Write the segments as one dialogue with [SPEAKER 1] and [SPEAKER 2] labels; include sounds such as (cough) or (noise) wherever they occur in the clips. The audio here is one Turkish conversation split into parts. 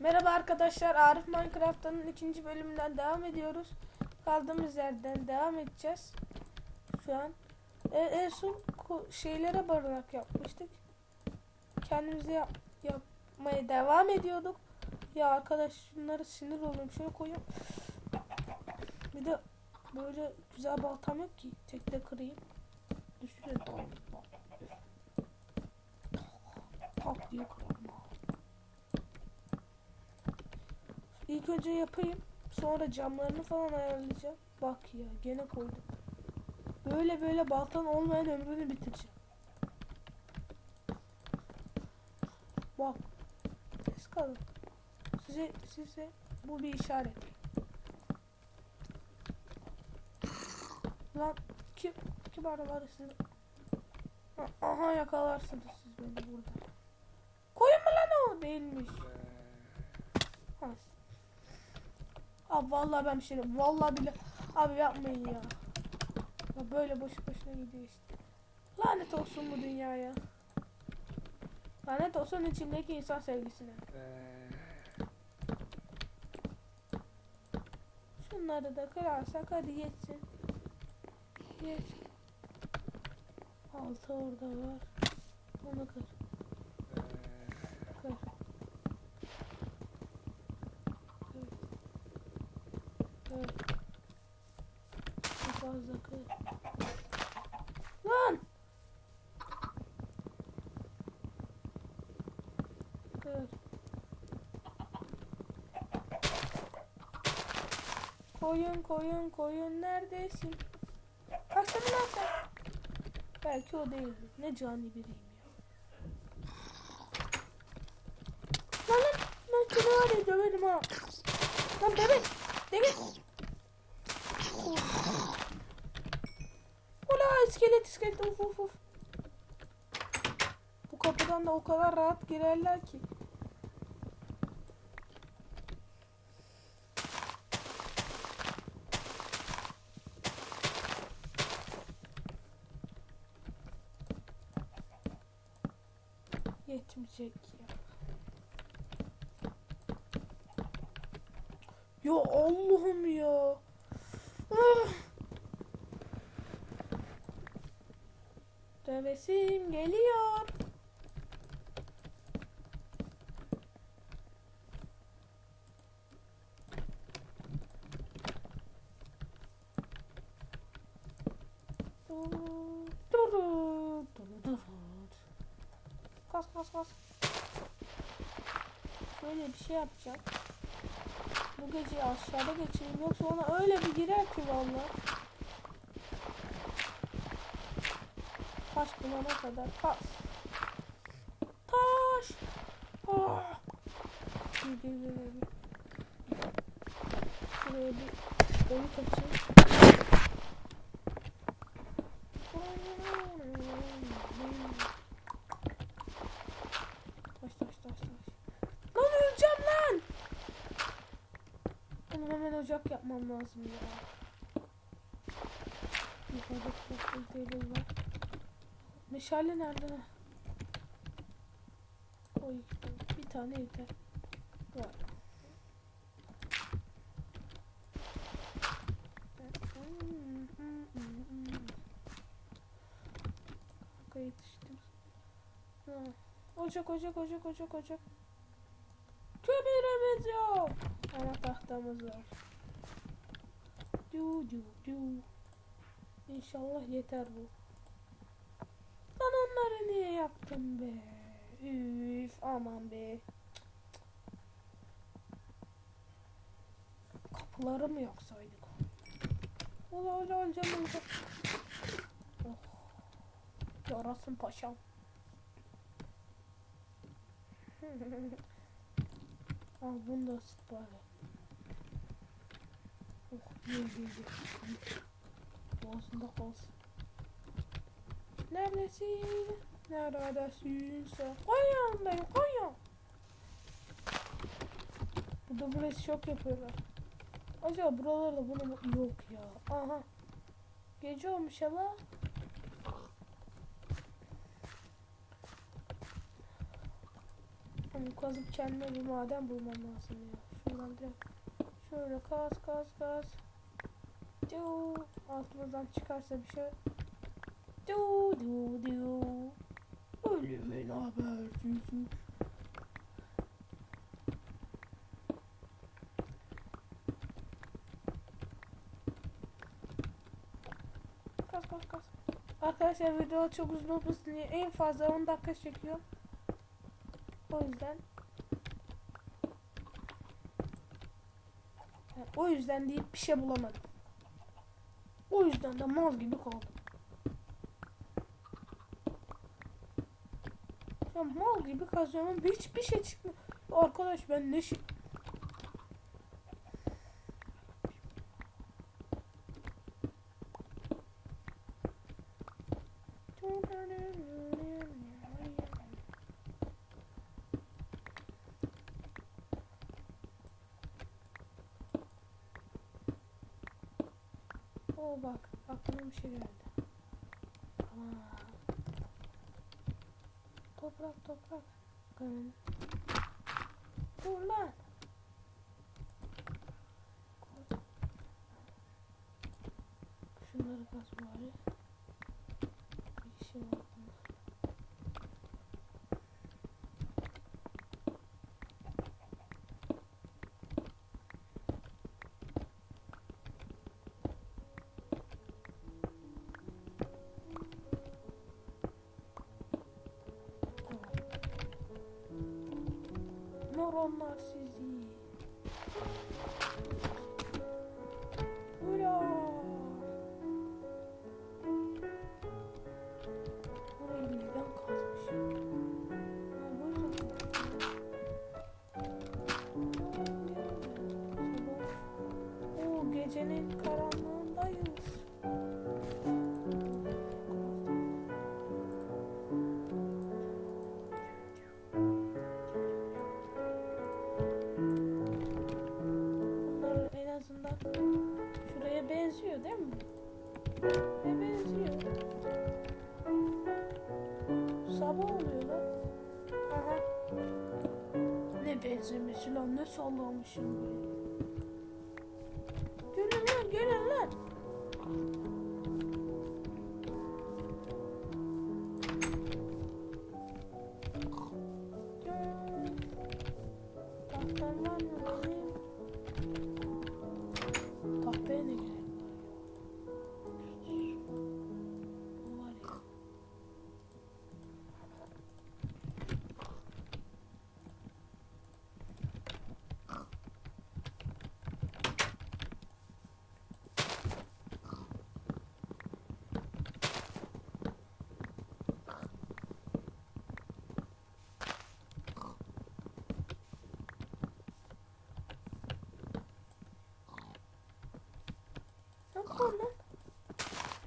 [SPEAKER 1] Merhaba arkadaşlar, Arif Minecraft'ın ikinci bölümünden devam ediyoruz. Kaldığımız yerden devam edeceğiz. Şu an. E, en son şeylere barınak yapmıştık. Kendimize yap, yapmaya devam ediyorduk. Ya arkadaş şunları sinir oluyorum. Şöyle koyayım. Bir de böyle güzel baltam yok ki. Tekte kırayım. Düşüyor. Tak diye kırarım. İlk önce yapayım. Sonra camlarını falan ayarlayacağım. Bak ya gene koydum. Böyle böyle baltan olmayan ömrünü bitireceğim. Bak. Ses kalın. Size, size bu bir işaret. Lan kim kim araları sizi? Ha, Aha yakalarsınız siz beni burada. Koyun mu lan o? Değilmiş. Ha. Abi vallahi ben bir şey diyeyim. Vallahi bile abi yapmayın ya. Ya böyle boşu boşuna gidiyor işte. Lanet olsun bu dünyaya. Lanet olsun içindeki insan sevgisine. Şunları da kırarsak hadi geçsin. Geç. Altı orada var. Onu. Kır. Kır. Çok fazla kır. Lan! Kır. Koyun koyun koyun neredesin? Kaçtın lan sen? Belki o değildi. Ne cani biriyim ya. Lan lan lan seni var ya döverim ha. Lan bebek. Bebek. Ula iskelet iskelet uf uf uf. Bu kapıdan da o kadar rahat girerler ki. Yetmeyecek ya. Ya Allah'ım ya. Ah. Dövesim geliyor. Böyle bir şey yapacağım. Bu geceyi aşağıda geçireyim yoksa ona öyle bir girer ki valla. Taş bulana kadar kas. Taş. Ah. Şuraya bir oyun açayım. Taş taş taş taş. Lan öleceğim lan. Benim hemen ocak yapmam lazım ya. Yukarıda table var. Meşale nerede? Oy, bir tane yeter. Var. Kanka yetiştim. Ha. Ocak ocak ocak ocak ocak. Kömürümüz yok. Ama tahtamız var. Du du du. İnşallah yeter bu. Lan onları niye yaptın be? Üf aman be. Kapıları mı yaksaydık? Ola ola olacağım olacak. Oh. Yarasın paşam. (laughs) Al bunu da ısıt bari. Oh iyi iyi. Boğazında kalsın. Neredesin? Neredesin sen? Konya'dayım Konya. Burada burası şok yapıyorlar. Acaba buralarda bunu yok ya. Aha. Gece olmuş ama. Oğlum kazıp kendime bir maden bulmam lazım ya. Şuradan direkt şöyle kaz kaz kaz. Altımızdan çıkarsa bir şey. Diu diu diu. Ölümün habercisi. Kaz kaz kaz. Arkadaşlar video çok uzun olmasın diye en fazla 10 dakika çekiyor. O yüzden o yüzden deyip bir şey bulamadım. O yüzden de mal gibi kaldım. Ya mal gibi kazıyorum hiçbir şey çıkmıyor. Arkadaş ben ne şey... Oo bak aklıma bir şey geldi. Tamam. Toprak toprak. Bakın. Dur lan. Koy. Şunları kaz bari. Bir şey var bunlar. Tamam. Moronlar sizi. Sallamışım. Gelin lan gelin lan.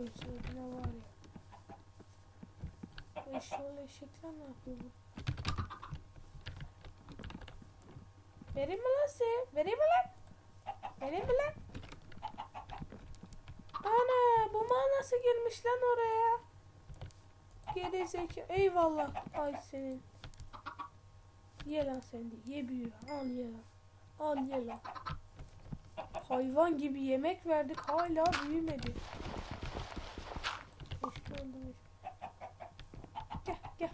[SPEAKER 1] Gözü ne var ya? Eşyalı eşekler ne yapıyor? Vereyim mi lan size? Vereyim mi lan? Vereyim mi lan? Ana bu mal nasıl girmiş lan oraya? Geri zeka. Eyvallah. Ay senin. Ye lan sen de. Ye büyü. Al ye lan. Al ye lan. Hayvan gibi yemek verdik hala büyümedi. Öldürmüş. Gel gel.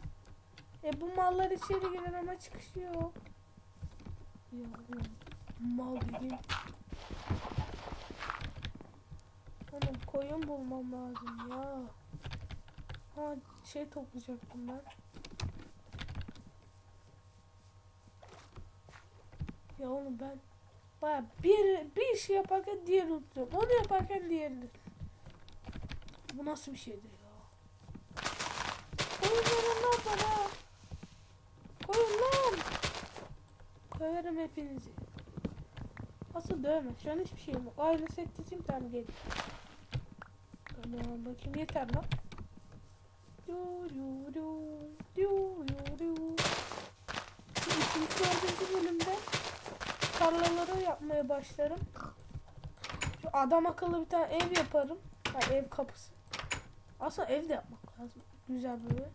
[SPEAKER 1] E bu mallar içeri girer ama çıkışı yok. Ya mal dediğim. Oğlum koyun bulmam lazım ya. Ha şey toplayacaktım ben. Ya oğlum ben Baya bir, bir şey yaparken diğerini unutuyorum. Onu yaparken diğerini. Bu nasıl bir şeydir ya? Koyun lan lan bana. Koyun lan. Koyarım hepinizi. Asıl dövme. Şu an hiçbir şeyim yok. Ayrı set dizeyim tamam gelin. Tamam bakayım yeter lan. Du du du du du du. Şimdi dördüncü bölümde tarlaları yapmaya başlarım. Şu adam akıllı bir tane ev yaparım. Ha, ev kapısı. Aslında ev de yapmak lazım. Güzel böyle.